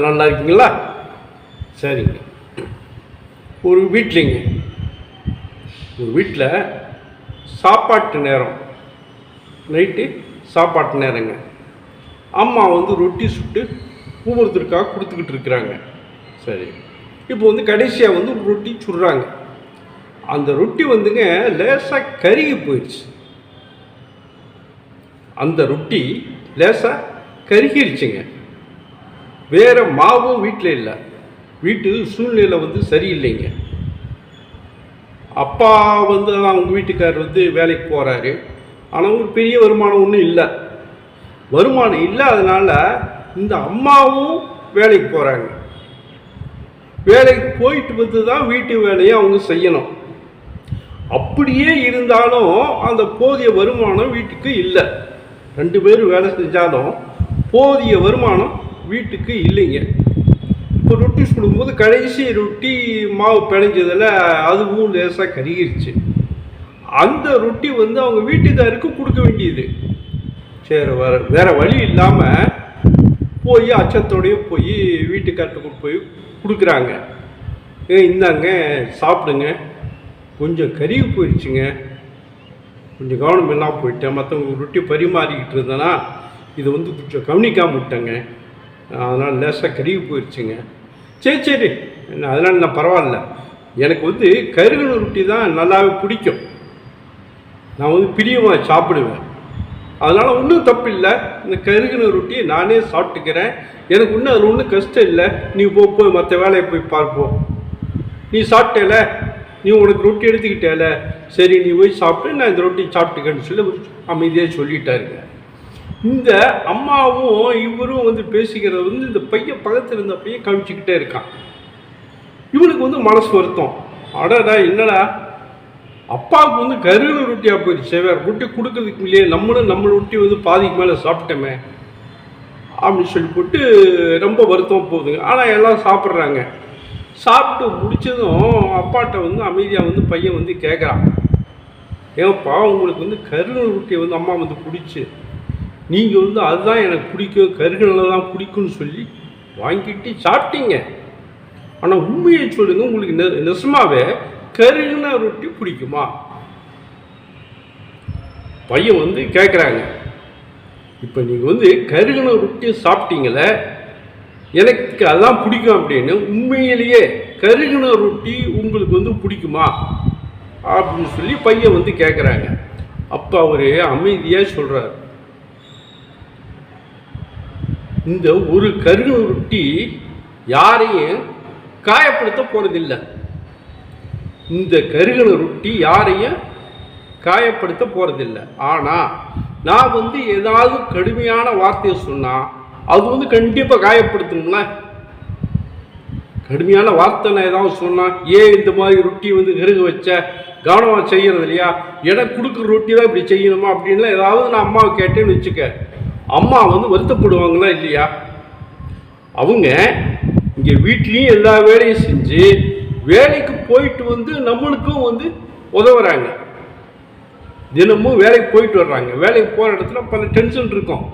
நல்லா இருக்கீங்களா? சரிங்க. ஒரு வீட்லைங்க. ஒரு வீட்டில் சாப்பாட்டு நேரம். நைட்டு சாப்பாட்டு நேரங்க. அம்மா வந்து ரொட்டி சுட்டு ஒவ்வொருத்தருக்காக கொடுத்துக்கிட்டு இருக்கிறாங்க. சரி. இப்போ வந்து கடைசியாக வந்து ஒரு ரொட்டி சுடுறாங்க. அந்த ரொட்டி வந்துங்க லேசாக கருகி போயிடுச்சு அந்த ரொட்டி லேசாக கருகிருச்சுங்க. வேறு மாவும் வீட்டில் இல்லை. வீட்டு சூழ்நிலை வந்து சரியில்லைங்க. அப்பா வந்து அவங்க வீட்டுக்காரர் வந்து வேலைக்கு போகிறாரு ஆனால் ஒரு பெரிய வருமானம் ஒன்றும் இல்லை. வருமானம் இல்லாதனால இந்த அம்மாவும் வேலைக்கு போகிறாங்க வேலைக்கு போயிட்டு வந்து தான் வீட்டு வேலையை அவங்க செய்யணும். அப்படியே இருந்தாலும் அந்த போதிய வருமானம் வீட்டுக்கு இல்லை. ரெண்டு பேரும் வேலை செஞ்சாலும் போதிய வருமானம் வீட்டுக்கு இல்லைங்க. இப்போ ரொட்டி சுடும்போது கடைசி ரொட்டி மாவு பிணைஞ்சதில் அதுவும் லேசாக கருகிருச்சு. அந்த ரொட்டி வந்து அவங்க வீட்டுக்காருக்கு கொடுக்க வேண்டியது. சரி வேற வேறு வழி இல்லாமல் போய் அச்சத்தோடய போய் வீட்டுக்கார்ட்ட போய் கொடுக்குறாங்க. ஏ இந்தாங்க சாப்பிடுங்க. கொஞ்சம் கருகி போயிடுச்சுங்க கொஞ்சம் கவனம் இல்லாமல் போயிட்டேன். மற்றவங்க ரொட்டி பரிமாறிக்கிட்டு இருந்தேன்னா இது வந்து கொஞ்சம் கவனிக்காம விட்டேங்க. அதனால் லேசாக கருகி போயிடுச்சுங்க சரி சரி. அதனால் நான் பரவாயில்ல. எனக்கு வந்து கருகின ரொட்டி தான் நல்லாவே பிடிக்கும். நான் வந்து பிரியமாக சாப்பிடுவேன். அதனால் ஒன்றும் தப்பு இல்லை இந்த கருகின ரொட்டியை நானே சாப்பிட்டுக்கிறேன். எனக்கு இன்னும் அதில் ஒன்றும் கஷ்டம் இல்லை. நீ போ போய் மற்ற வேலையை போய் பார்ப்போம். நீ சாப்பிட்டேல? நீ உனக்கு ரொட்டி எடுத்துக்கிட்டேல? சரி நீ போய் சாப்பிட்டு நான் இந்த ரொட்டி சாப்பிட்டுக்கன்னு சொல்லி அமைதியாக சொல்லிட்டாருங்க. இந்த அம்மாவும் இவரும் வந்து பேசிக்கிறத வந்து இந்த பையன் பக்கத்தில் இருந்த பையன் கவிச்சிக்கிட்டே இருக்கான். இவனுக்கு வந்து மனசு வருத்தம். அடடா என்னடா? அப்பாவுக்கு வந்து கருவில் ரொட்டியாக போயிடுச்சு வேறு. ரொட்டி கொடுக்கறதுக்கு இல்லையே நம்மளும் நம்மளை ரொட்டி வந்து பாதிக்கு மேலே சாப்பிட்டோமே அப்படின்னு சொல்லி போட்டு ரொம்ப வருத்தம் போகுதுங்க ஆனால் எல்லாம் சாப்பிட்றாங்க. சாப்பிட்டு முடித்ததும் அப்பாட்ட வந்து அமைதியாக வந்து பையன் வந்து கேட்குறான் ஏன்ப்பா உங்களுக்கு வந்து கருணை ரொட்டியை வந்து அம்மா வந்து பிடிச்சி நீங்கள் வந்து அதுதான் எனக்கு பிடிக்கும் கருகனில் தான் பிடிக்கும்னு சொல்லி வாங்கிட்டு சாப்பிட்டீங்க. ஆனால் உண்மையை சொல்லுங்க உங்களுக்கு நெ நெசமாவே கருகின ரொட்டி பிடிக்குமா? பையன் வந்து கேட்குறாங்க இப்போ நீங்கள் வந்து கருகின ரொட்டி சாப்பிட்டீங்களே எனக்கு அதான் பிடிக்கும் அப்படின்னு உண்மையிலேயே கருகின ரொட்டி உங்களுக்கு வந்து பிடிக்குமா? அப்படின்னு சொல்லி பையன் வந்து கேட்குறாங்க அப்போ அவர் அமைதியாக சொல்கிறார் இந்த ஒரு கருணை ரொட்டி யாரையும் காயப்படுத்த போகிறதில்லை இந்த கருகின ரொட்டி யாரையும் காயப்படுத்த போகிறதில்ல ஆனால் நான் வந்து ஏதாவது கடுமையான வார்த்தையை சொன்னால் அது வந்து கண்டிப்பாக காயப்படுத்தணும்ல. கடுமையான வார்த்தை நான் ஏதாவது சொன்னால் ஏன் இந்த மாதிரி ரொட்டி வந்து கருக வச்ச? கவனமாக செய்கிறது இல்லையா? எனக்கு கொடுக்குற ரொட்டி தான் இப்படி செய்யணுமா? அப்படின்லாம் ஏதாவது நான் அம்மாவை கேட்டேன்னு வச்சுக்க. அம்மா வந்து வருத்தப்படுவாங்களா இல்லையா? அவங்க இங்கே வீட்லேயும் எல்லா வேலையும் செஞ்சு வேலைக்கு போயிட்டு வந்து நம்மளுக்கும் வந்து உதவுறாங்க. தினமும் வேலைக்கு போயிட்டு வர்றாங்க. வேலைக்கு போகிற இடத்துல பல டென்ஷன் இருக்கும்.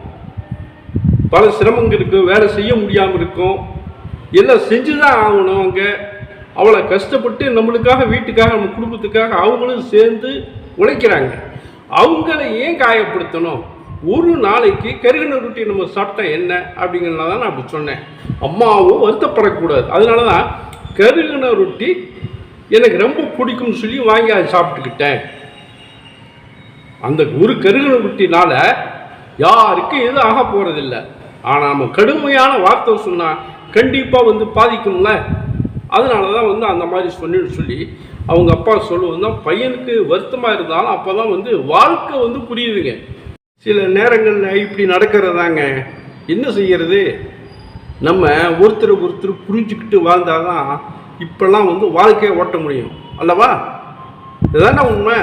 பல சிரமங்கள் இருக்கும். வேலை செய்ய முடியாமல் இருக்கும். எல்லாம் செஞ்சு தான் ஆகணும் அங்கே. அவ்வளோ கஷ்டப்பட்டு நம்மளுக்காக வீட்டுக்காக நம்ம குடும்பத்துக்காக அவங்களும் சேர்ந்து உழைக்கிறாங்க. அவங்கள ஏன் காயப்படுத்தணும்? ஒரு நாளைக்கு கருகின ரொட்டி நம்ம சாப்பிட்டா என்ன அப்படிங்கிறனால தான் நான் அப்படி சொன்னேன். அம்மாவும் வருத்தப்படக்கூடாது. அதனால தான் கருகின ரொட்டி எனக்கு ரொம்ப பிடிக்கும்னு சொல்லி வாங்கி அதை சாப்பிட்டுக்கிட்டேன். அந்த ஒரு கருகின ரொட்டினால யாருக்கும் எதுவும் ஆக போகிறதில்ல ஆனால் நம்ம கடுமையான வார்த்தை சொன்னால் கண்டிப்பாக வந்து பாதிக்கும்ல? அதனால தான் வந்து அந்த மாதிரி சொன்னு சொல்லி அவங்க அப்பா சொல்லுவது தான் பையனுக்கு வருத்தமாக இருந்தாலும் அப்போ தான் வந்து வாழ்க்கை வந்து புரியுதுங்க. சில நேரங்களில் இப்படி நடக்கிறதாங்க. என்ன செய்கிறது நம்ம ஒருத்தர் ஒருத்தர் புரிஞ்சுக்கிட்டு வாழ்ந்தாதான் இப்பெல்லாம் வந்து வாழ்க்கையை ஓட்ட முடியும். அல்லவா? இதுதானே உண்மை?